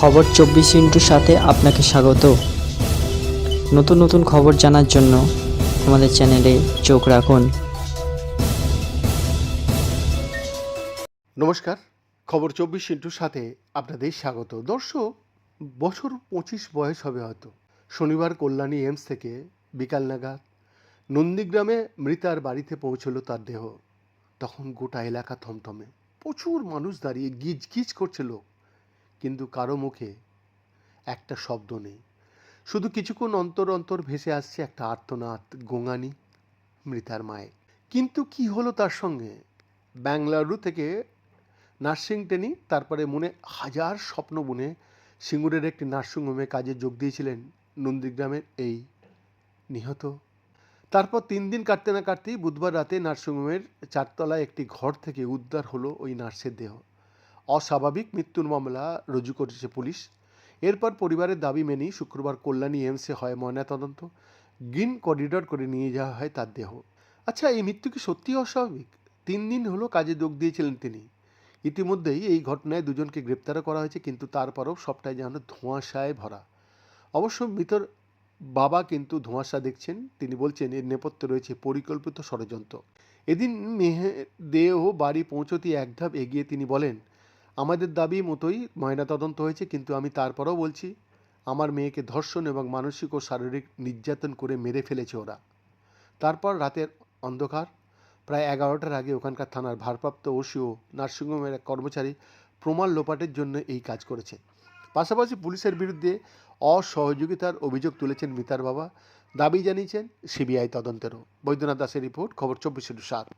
খবর চব্বিশ ইন্টুর সাথে আপনাকে স্বাগত। নতুন নতুন খবর জানার জন্য আমাদের চ্যানেলে চোখ রাখুন। নমস্কার, খবর চব্বিশ ইন্টুর সাথে আপনাদের স্বাগত। দর্শক, বছর পঁচিশ বয়স হবে হয়তো। শনিবার কল্যাণী এমস থেকে বিকাল নাগাদ নন্দীগ্রামে মৃতার বাড়িতে পৌঁছলো তার দেহ। তখন গোটা এলাকা থমথমে। প্রচুর মানুষ দাঁড়িয়ে গিজ গিজ করছিল কিন্তু কারও মুখে একটা শব্দ নেই। শুধু কিছুক্ষণ অন্তর অন্তর ভেসে আসছে একটা আর্তনাদ গোঙানি মৃতার মায়ের কিন্তু কি হলো তার সঙ্গে? ব্যাঙ্গালুরু থেকে নার্সিং ট্রেনিং তারপরে মনে হাজার স্বপ্ন বুনে সিঙ্গুরের একটি নার্সিংহোমে কাজে যোগ দিয়েছিলেন নন্দীগ্রামের এই নিহত। তারপর তিন দিন কাটতে না কাটতেই বুধবার রাতে নার্সিংহোমের চারতলায় একটি ঘর থেকে উদ্ধার হলো ওই নার্সের দেহ। অস্বাভাবিক মৃত্যুর মামলা রুজু করেছে পুলিশ। এরপর পরিবারের দাবি মেনেই শুক্রবার কল্যাণী এমসে হয় ময়নাতদন্ত। গ্রিন করিডর করে নিয়ে যাওয়া হয় তার দেহ। আচ্ছা এই মৃত্যু কি সত্যিই অস্বাভাবিক? তিন দিন হলো কাজে যোগ দিয়েছিলেন তিনি। ইতিমধ্যেই এই ঘটনায় দুজনকে গ্রেপ্তারও করা হয়েছে, কিন্তু তারপরেও সবটাই যেন ধোঁয়াশায় ভরা। অবশ্য মৃতর বাবা কিন্তু ধোঁয়াশা দেখছেন। তিনি বলছেন, এর নেপথ্যে রয়েছে পরিকল্পিত ষড়যন্ত্র। এদিন মেহে দেহ বাড়ি পৌঁছতে এক ধাপ এগিয়ে তিনি বলেন আমাদের দাবি মতোই ময়নাতদন্ত হয়েছে, কিন্তু আমি তারপরেও বলছি, আমার মেয়েকে ধর্ষণ এবং মানসিক ও শারীরিক নির্যাতন করে মেরে ফেলেছে ওরা। তারপর রাতের অন্ধকার, প্রায় এগারোটার আগে ওখানকার থানার ভারপ্রাপ্ত ওসি ও নার্সিংহোমের এক কর্মচারী প্রমাণ লোপাটের জন্য এই কাজ করেছে। পাশাপাশি পুলিশের বিরুদ্ধে অসহযোগিতার অভিযোগ তুলেছেন মিতার বাবা। দাবি জানিয়েছেন সিবিআই তদন্তেরও। বৈদ্যনাথ দাসের রিপোর্ট, খবর চব্বিশ সাত।